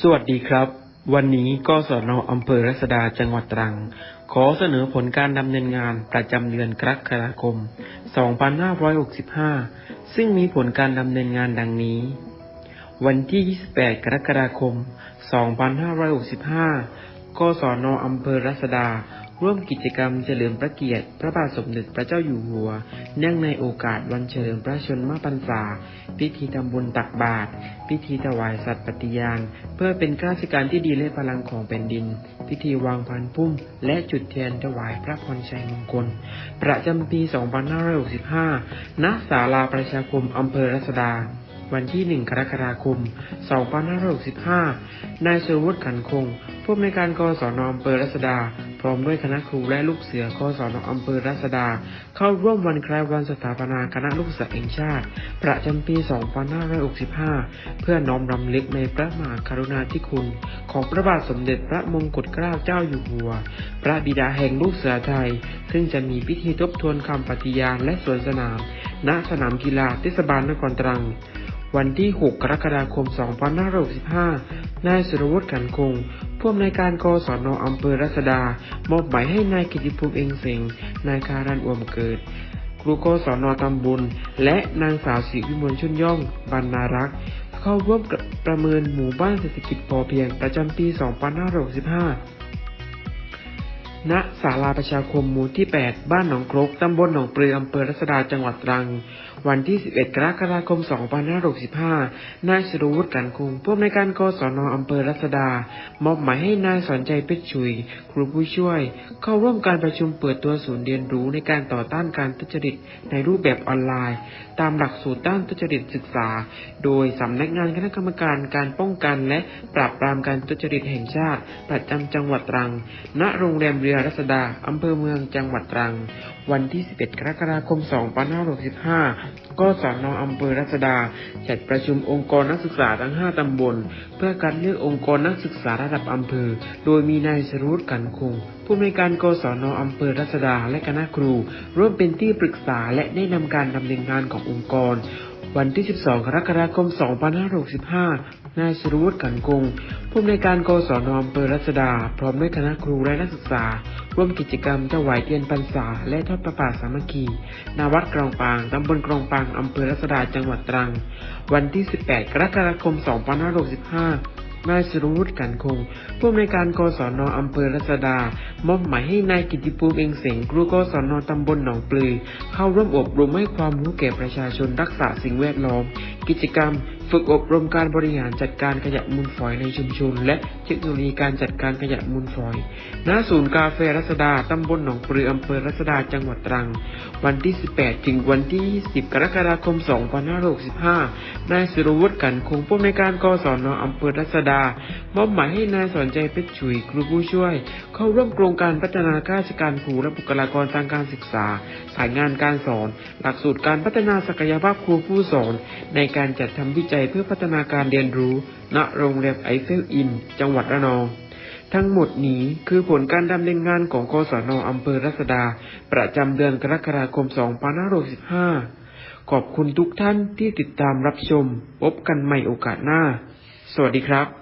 สวัสดีครับ วันนี้กศนอำเภอรัศดาจังหวัดตรัง ขอเสนอผลการดำเนินงานประจำเดือนกรกฎาคม 2565 ซึ่งมีผลการดำเนินงานดังนี้ วันที่ 28 กรกฎาคม 2565 กศนอำเภอรัศดา ร่วมกิจกรรมเฉลิมพระเกียรติ พระบาทสมเด็จพระเจ้าอยู่หัว เนื่องในโอกาสวันเฉลิมพระชนมพรรษา พิธีทำบุญตักบาตร พิธีถวายสัตย์ปฏิญาณ เพื่อเป็นข้าราชการที่ดีและพลังของแผ่นดิน พิธีวางพันพุ่ม และจุดเทียนถวายพระพรชัยมงคล ประจำปี 2565 ณ ศาลาประชาคมอำเภอรัศดาวันที่ 1 กรกฎาคม 2565 นายสุวุฒิขันคง ผู้อำนวยการกศนอำเภอรัศดา พร้อมด้วยคณะครูและลูกเสือกศนอำเภอรัศดา เข้าร่วมวันคล้ายวันสถาปนาคณะลูกเสือแห่งชาติ ประจำปี 2565 เพื่อน้อมรำลึกในพระมหากรุณาธิคุณ ของพระบาทสมเด็จพระมงกุฎเกล้าเจ้าอยู่หัว พระบิดาแห่งลูกเสือไทย ซึ่งจะมีพิธีทบทวนคำปฏิญาณและสวนสนาม ณ สนามกีฬาเทศบาลนครตรังวันที่ 6 กรกฎาคม 2565 นายสุรวุฒิขันคง ผู้อำนวยการกศนอำเภอรัศดา มอบหมายให้นายกิติภูมิเองเสงนายคารันอวมเกิด ครูกศนตำบลและนางสาวศรีวิมลชุนย่องบรรณารักษ์เข้าร่วมประเมินหมู่บ้านเศรษฐกิจพอเพียงประจำปี 2565 ณศาลาประชาคมหมู่ที่ 8 บ้านหนองครก ตำบลหนองปลือ อำเภอรัศดา จังหวัดตรัง วันที่ 11 กรกฎาคม 2565 นายสรุวุฒิกันคงผู้อำนวยการกศนอำเภอรัศดา มอบหมายให้นายสอนใจเพชรชุย ครูผู้ช่วย เข้าร่วมการประชุมเปิดตัวศูนย์เรียนรู้ในการต่อต้านการทุจริตในรูปแบบออนไลน์ ตามหลักสูตรต้านทุจริตศึกษา โดยสำนักงานคณะกรรมการการป้องกัน และปราบปรามการทุจริตแห่งชาติ ประจำจังหวัดตรัง ณ โรงแรมเรือรัศดา อำเภอเมือง จังหวัดตรัง วันที่ 11 กรกฎาคม 2565กศนอำเภอรัศดา จัดประชุมองค์กรนักศึกษาทั้ง 5 ตำบล เพื่อคัดเลือกองค์กรนักศึกษาระดับอำเภอ โดยมีนายสรุตกันคง ผู้อำนการกศนอำเภอรัศดา และคณะครู ร่วมเป็นที่ปรึกษาและแนะนำการดำเนินงานขององค์กรวันที่ 12 กรกฎาคม 2565 นายสุรวุฒิกันคงผู้อำนวยการกศนอำเภอรัศดา พร้อมด้วยคณะครูและนักศึกษา ร่วมกิจกรรมถวายเทียนพรรษา และทอดประปาสามัคคีณวัดกรองปาง ตำบลกรองปางอำเภอรัศดาจังหวัดตรัง วันที่ 18 กรกฎาคม 2565นายสุรวุฒิกันคง ผู้อำนวยการกศนอำเภอรัศดา มอบหมายให้นายกิติภูมิเองเสงครูกศนตำบลหนองปลือ เข้าร่วมอบรมให้ความรู้แก่ประชาชนรักษาสิ่งแวดล้อม กิจกรรม ฝึกอบรมการบริหารจัดการขยะมูลฝอยในชุมชน และเทคโนโลยีการจัดการขยะมูลฝอย ณ ศูนย์กาแฟรัศดา ตำบลหนองปลืออำเภอรัศดา จังหวัดตรัง วันที่ 18 ถึงวันที่ 20 กรกฎาคม 2565 นายสุรวุฒิกันคงผู้อำนวยการกศนอำเภอรัศดามอบหมายให้นายสอนใจเพชรฉุยครูผู้ช่วย เข้าร่วมโครงการพัฒนาข้าราชการครูและบุคลากรทางการศึกษา สายงานการสอน หลักสูตรการพัฒนาศักยภาพครูผู้สอน ในการจัดทำวิจัยเพื่อพัฒนาการเรียนรู้ ณ โรงแรมไอเฟลอิน จังหวัดระนอง ทั้งหมดนี้คือผลการดำเนินงานของกศนอำเภอรัศดา ประจำเดือนกรกฎาคม 2565 ขอบคุณทุกท่านที่ติดตามรับชม พบกันใหม่โอกาสหน้า สวัสดีครับ